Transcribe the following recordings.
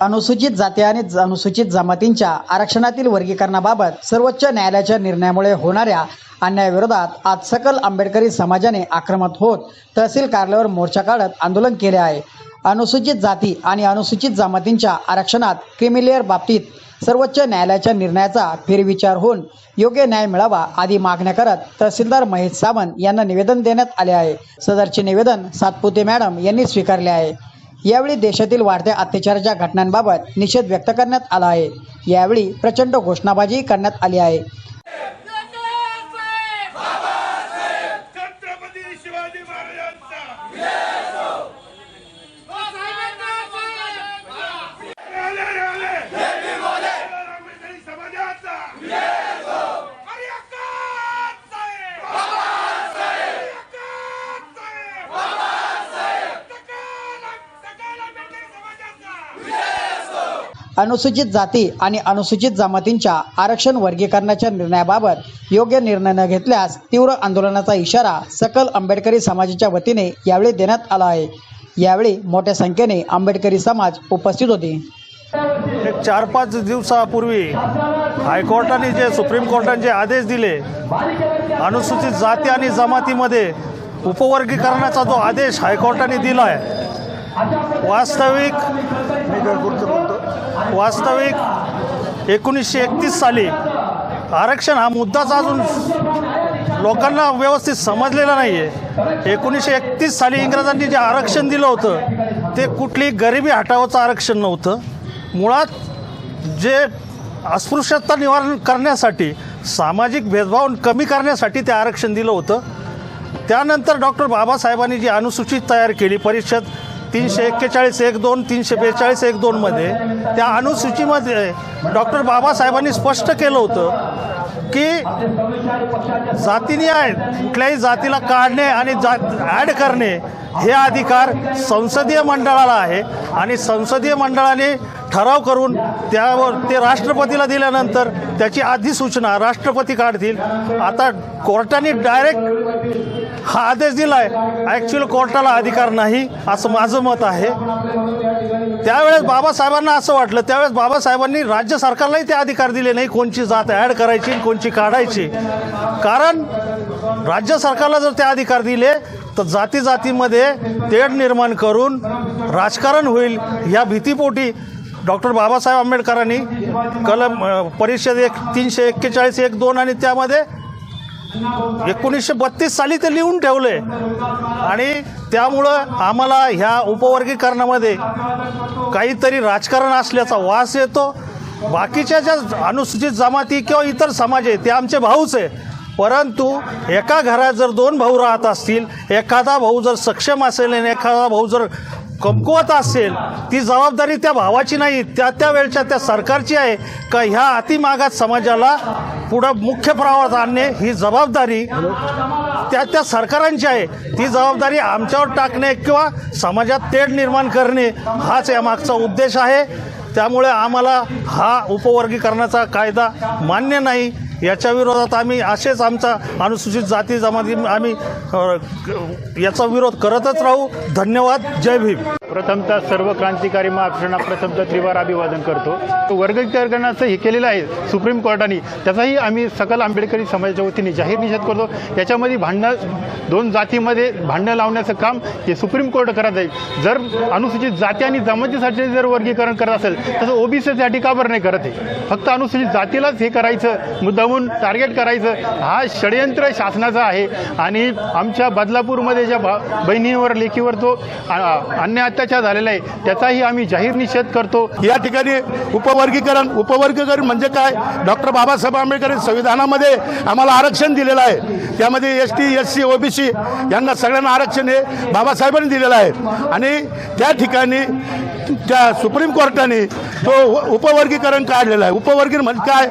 अनुसूचित जाती आणि अनुसूचित जमातींच्या आरक्षणातील वर्गीकरणाबाबत सर्वोच्च न्यायालयाच्या निर्णयामुळे होणाऱ्या अन्यायाविरोधात आज सकल आंबेडकरी समाजाने आक्रमक होत तहसील कार्यालयावर मोर्चा काढत आंदोलन केले आहे. अनुसूचित जाती आणि अनुसूचित जमातींच्या आरक्षणात क्रिमिलेअर बाबतीत सर्वोच्च न्यायालयाच्या निर्णयाचा फेरविचार होऊन योग्य न्याय मिळावा आदी मागण्या करत तहसीलदार महेश सावंत यांना निवेदन देण्यात आले आहे. सदरचे निवेदन सातपुते मॅडम यांनी स्वीकारले आहे. यावेळी देशातील वाढत्या अत्याचाराच्या घटनांबाबत निषेध व्यक्त करण्यात आला आहे. यावेळी प्रचंड घोषणाबाजी करण्यात आली आहे छत्रपती शिवाजी महाराजांचा आले, आले. आंबेडकरी समाजाचा अरे अक्कात साहेब! अरे अक्कात साहेब! सकल सकल आंबेडकरी समाजाचा अनुसूचित जाती आणि अनुसूचित जमातींच्या आरक्षण वर्गीकरणाच्या निर्णयाबाबत योग्य निर्णय न घेतल्यास तीव्र आंदोलनाचा इशारा सकल आंबेडकरी समाजाच्या वतीने यावेळी देण्यात आला आहे. यावेळी मोठ्या संख्येने आंबेडकरी समाज उपस्थित होते. एक चार पाच दिवसापूर्वी हायकोर्टाने जे सुप्रीम कोर्टाने जे आदेश दिले अनुसूचित जाती आणि जमातीमध्ये उपवर्गीकरणाचा जो आदेश हायकोर्टाने दिला आहे वास्तविक वास्तविक एकोणीसशे एकतीस साली आरक्षण हा मुद्दाच अजून लोकांना व्यवस्थित समजलेला नाही आहे एकोणीसशे एकतीस साली इंग्रजांनी जे आरक्षण दिलं होतं ते कुठली गरिबी हटावाचं आरक्षण नव्हतं. मुळात जे अस्पृश्यता निवारण करण्यासाठी सामाजिक भेदभाव कमी करण्यासाठी ते आरक्षण दिलं होतं. त्यानंतर डॉक्टर बाबासाहेबांनी जी अनुसूचित तयार केली परिषद तीनशे एक्केचाळीस एक दोन तीनशे बेचाळीस एक दोनमध्ये त्या अनुसूचीमध्ये डॉक्टर बाबासाहेबांनी स्पष्ट केलं होतं की जातीने कुठल्याही जातीला काढणे आणि जात ॲड करणे हे अधिकार संसदीय मंडळाला आहे. आणि संसदीय मंडळाने ठराव करून त्यावर ते राष्ट्रपतीला दिल्यानंतर त्याची अधिसूचना राष्ट्रपती काढतील. आता कोर्टाने डायरेक्ट हा आदेश दिला आहे कोर्टाला अधिकार नाही असं माझं मत आहे. त्यावेळेस बाबासाहेबांना असं वाटलं त्यावेळेस बाबासाहेबांनी राज्य सरकारलाही ते अधिकार दिले नाही कोणची जात ॲड करायची कोणची काढायची. कारण राज्य सरकारला जर ते अधिकार दिले तर जाती जातीमध्ये तेढ निर्माण करून राजकारण होईल. या भीतीपोटी डॉक्टर बाबासाहेब आंबेडकरांनी कलम परिषद एक तीनशे एक्केचाळीस एक दोन आणि त्यामध्ये एकोणीसशे बत्तीस साली ते लिहून ठेवले आणि त्यामुळं आम्हाला ह्या उपवर्गीकरणामध्ये काहीतरी राजकारण असल्याचा वास येतो. बाकीच्या ज्या अनुसूचित जमाती किंवा इतर समाज आहे ते आमचे भाऊच आहे परंतु एका घरात जर दोन भाऊ राहत असतील एखादा भाऊ जर सक्षम असेल आणि एखादा भाऊ जर कमकुवत असेल ती जबाबदारी त्या भावाची नाही त्या त्या वेळच्या त्या सरकारची आहे का ह्या अतिमागात समाजाला पुढं मुख्य प्रवाहात आणणे ही जबाबदारी त्या त्या सरकारांची आहे. ती जबाबदारी आमच्यावर टाकणे किंवा समाजात तेढ निर्माण करणे हाच यामागचा उद्देश आहे. त्यामुळे आम्हाला हा उपवर्गीकरणाचा कायदा मान्य नाही. याच्या विरोधात आम्ही असेच आमचा अनुसूचित जाती जमाती आम्ही याचा विरोध करतच राहू. धन्यवाद. जय भीम. प्रथमतः सर्व क्रांतिकारी महापुरुषांना प्रथमतः त्रिवार अभिवादन करतो. वर्गीकरणाचं हे केलेलं आहे सुप्रीम कोर्टाने. त्याचाही आम्ही सकल आंबेडकरी समाजाच्या वतीने जाहीर निषेध करतो. याच्यामध्ये भांडणं दोन जातीमध्ये भांडणं लावण्याचं काम हे सुप्रीम कोर्ट करत आहे. जर अनुसूचित जाती आणि जमातीसाठी जर वर्गीकरण करत असेल तसं ओबीसीसाठी का बरं नाही करत आहे फक्त अनुसूचित जातीलाच हे करायचं मुद्दामून टार्गेट करायचं हा षडयंत्र शासनाचा आहे. आणि आमच्या बदलापूरमध्ये ज्या भा बहिणीवर लेखीवर तो आ- अन्याय अत्याचार झालेला आहे त्याचाही आम्ही जाहीर निषेध करतो. या ठिकाणी उपवर्गीकरण उपवर्गीकरण म्हणजे काय? डॉक्टर बाबासाहेब आंबेडकर संविधानामध्ये आम्हाला आरक्षण दिलेलं आहे. त्यामध्ये S T S C OBC यांना सगळ्यांना आरक्षण हे बाबासाहेबांनी दिलेलं आहे. आणि त्या ठिकाणी त्या सुप्रीम कोर्टाने तो उपवर्गीकरण काढलेलं आहे. उपवर्गीकरण म्हणजे काय?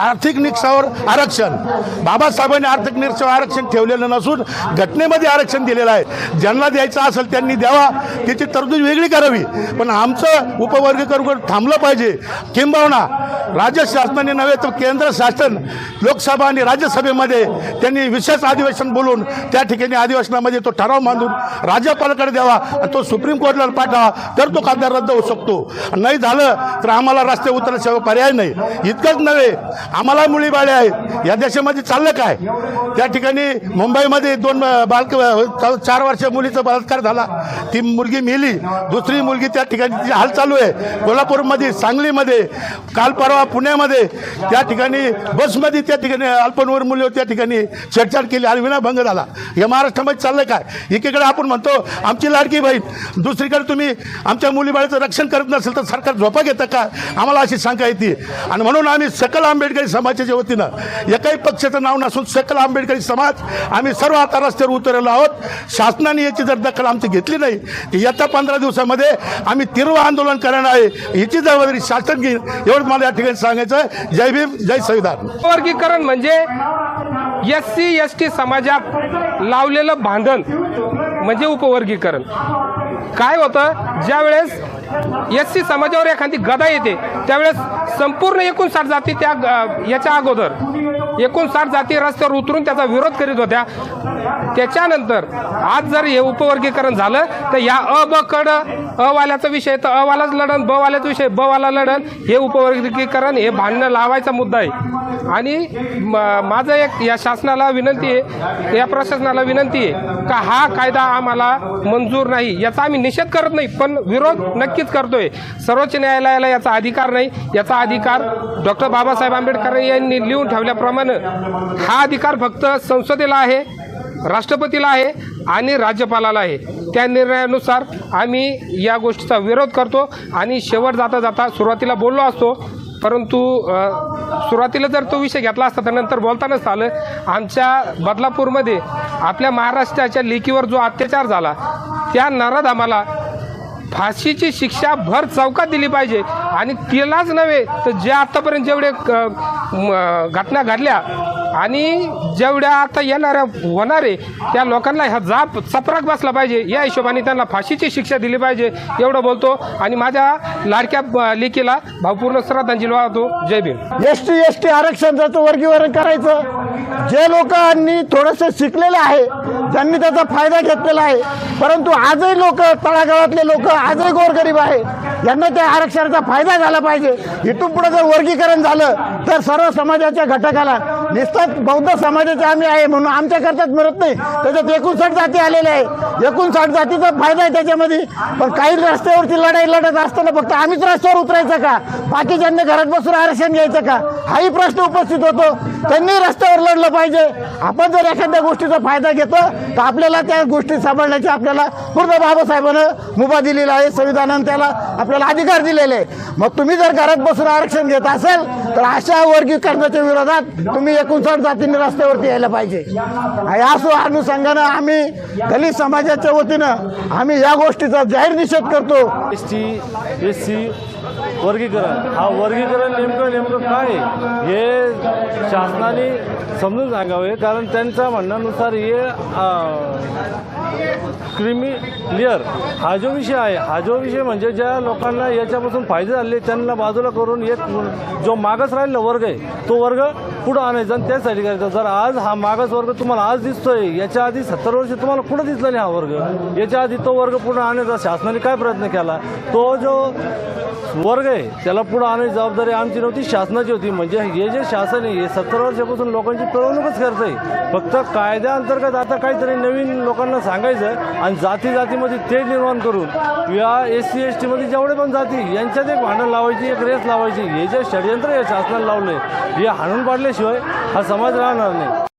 आर्थिक निकषावर आरक्षण. बाबासाहेबांनी आर्थिक निकषावर आरक्षण ठेवलेलं नसून घटनेमध्ये आरक्षण दिलेलं आहे. ज्यांना द्यायचं असेल त्यांनी द्यावा. त्याची तरतूद वेगळी करावी. पण आमचं उपवर्गीकरण थांबलं पाहिजे. किंबहुना राज्य शासनाने नव्हे तर केंद्र शासन लोकसभा आणि राज्यसभेमध्ये त्यांनी विशेष अधिवेशन बोलून त्या ठिकाणी अधिवेशनामध्ये तो ठराव मांडून राज्यपालाकडे द्यावा आणि तो सुप्रीम कोर्टला पाठवा तर तो कायदा रद्द होऊ शकतो. नाही झालं तर आम्हाला रस्ते उतरण्याशिवाय पर्याय नाही. इतकंच नव्हे आम्हाला मुली बाळे आहेत. या देशामध्ये चाललं काय? त्या ठिकाणी मुंबईमध्ये दोन बालक चार वर्ष मुलीचा बलात्कार झाला. ती मुली मुलगी मेली दुसरी मुलगी त्या ठिकाणी तिची हाल चालू आहे. कोल्हापूरमध्ये सांगलीमध्ये काल परवा पुण्यामध्ये त्या ठिकाणी बसमध्ये त्या ठिकाणी अल्पनवर मुली त्या ठिकाणी छेडछाड केली आणि विनाभंग झाला. या महाराष्ट्रामध्ये चाललं काय? एकीकडे आपण म्हणतो आमची लाडकी बहीण दुसरीकडे तुम्ही आमच्या मुलीबाळीचं रक्षण करत नसेल तर सरकार झोपा घेतं का? आम्हाला अशी शंका येते. आणि म्हणून आम्ही सकल आंबेडकरी समाजाच्या वतीनं एकाही पक्षाचं नाव नसून सकल आंबेडकरी समाज आम्ही सर्व आता रस्त्यावर उतरलेलो आहोत. शासनाने याची जर दखल आमची घेतली नाही तर येत्या पंधरा दिवसामध्ये आम्ही तीव्र आंदोलन करणार आहे. याची जबाबदारी शासन घेईल एवढंच मला या ठिकाणी सांगायचं आहे जय भीम जय संविधान. वर्गीकरण म्हणजे एस सी एस टी समाजात लावलेलं भांडण म्हणजे उपवर्गीकरण. काय होतं? ज्यावेळेस एस सी समाजावर एखादी गदा येते त्यावेळेस संपूर्ण एकोणसाठ जाती त्या ग- याच्या अगोदर एकोणसाठ जाती रस्त्यावर उतरून त्याचा विरोध करीत होत्या. त्याच्यानंतर आज जर हे उपवर्गीकरण झालं तर या अ ब कड अवाल्याचा वाल्याचा विषय तर अवालाच लढण ब वाल्याचा विषय ब वाला लढण हे उपवर्गीकरण हे भांडणं लावायचा मुद्दा आहे. आणि म- माझं एक या शासनाला विनंती आहे या प्रशासनाला विनंती आहे का हा कायदा आम्हाला मंजूर नाही याचा आम्ही निषेध करत नाही पण विरोध नक्कीच करतोय. सर्वोच्च न्यायालयाला याचा अधिकार नाही. याचा अधिकार डॉक्टर बाबासाहेब आंबेडकर यांनी लिहून ठेवल्याप्रमाणे हा अधिकार फक्त संसदेला आहे राष्ट्रपतीला आहे आणि राज्यपालाला आहे. त्या निर्णयानुसार आम्ही या गोष्टीचा विरोध करतो आणि शेवट जाता जाता सुरुवातीला बोललो असतो. परंतु सुरुवातीला जर तो विषय घेतला असता तर नंतर बोलतानाच आलं. आमच्या बदलापूरमध्ये आपल्या महाराष्ट्राच्या लेकीवर जो अत्याचार झाला त्या नराधामाला फाशीची शिक्षा भर चौकात दिली पाहिजे. आणि तिलाच नव्हे तर जे आत्तापर्यंत जेवढे क- घटना घडल्या आणि जेवढ्या आता येणाऱ्या होणारे त्या लोकांना ह्या जाप चपराक बसला पाहिजे. या हिशोबाने त्यांना फाशीची शिक्षा दिली पाहिजे. एवढं बोलतो. आणि माझ्या लाडक्या लेकीला भावपूर्ण श्रद्धांजली वाहतो. जय Bhim. S T S T आरक्षणाचं वर्गीकरण करायचं जे लोकांनी थोडंसं शिकलेलं आहे ज्यांनी त्याचा फायदा घेतलेला आहे परंतु आजही लोक तळागावातले लोक आजही गोरगरीब आहे यांना त्या आरक्षणाचा फायदा झाला पाहिजे. इथून पुढे जर वर्गीकरण झालं तर सर्व समाजाच्या घटकाला निस्तात बौद्ध समाजाचे आम्ही आहे म्हणून आमच्याकरताच मिळत नाही. त्याच्यात एकोणसाठ जाती आलेल्या आहे एकोणसाठ जातीचा फायदा आहे त्याच्यामध्ये. पण काही रस्त्यावरती लढाई लढत असताना फक्त आम्हीच रस्त्यावर उतरायचं का? बाकीच्यांनी घरात बसून आरक्षण घ्यायचं का? हाही प्रश्न उपस्थित होतो. त्यांनी रस्त्यावर लढलं पाहिजे. आपण जर एखाद्या गोष्टीचा फायदा घेतो तर आपल्याला त्या गोष्टी सांभाळण्याची आपल्याला पूर्ण बाबासाहेबानं मुभा दिलेला आहे. संविधानानं त्याला आपल्याला अधिकार दिलेले आहे. मग तुम्ही जर घरात बसून आरक्षण घेत असाल तर अशा वर्गीकरणाच्या विरोधात तुम्ही एकोणसाठ जातींनी रस्त्यावरती यायला पाहिजे. आणि असो अनुषंगानं आम्ही दलित समाजाच्या वतीनं आम्ही या गोष्टीचा जाहीर निषेध करतो. एस टी एस सी वर्गीकरण. हा वर्गीकरण नेमकं नेमकं काय हे शासनाने समजून सांगावे कारण त्यांच्या म्हणण्यानुसार हे क्रिमी क्लिअर. हा जो विषय आहे हा जो विषय म्हणजे ज्या लोकांना याच्यापासून फायदे झाले त्यांना बाजूला करून एक जो मागास राहिलेला वर्ग आहे तो वर्ग पुढं आणायचा आणि त्यासाठी करायचा. जर आज हा मागास वर्ग तुम्हाला आज दिसतोय याच्या आधी सत्तर वर्ष तुम्हाला कुठं दिसला नाही हा वर्ग? याच्या आधी तो वर्ग पुढं आणण्याचा शासनाने काय प्रयत्न केला? तो जो वर्ग आहे त्याला पुढं आणायची जबाबदारी आमची नव्हती शासनाची होती. म्हणजे हे जे शासन आहे हे सत्तर वर्षापासून लोकांची पिळवणूकच करत आहे फक्त कायद्याअंतर्गत आता काहीतरी नवीन लोकांना सांगायचं आणि जाती जाती जातीमध्ये ते निर्माण करून या एस सी एस टीमध्ये जेवढे पण जाती यांच्यात एक भांडण लावायची एक रेस लावायची हे जे षडयंत्र या शासनाला लावलं आहे हे हाणून पाडल्याशिवाय हा समाज राहणार नाही.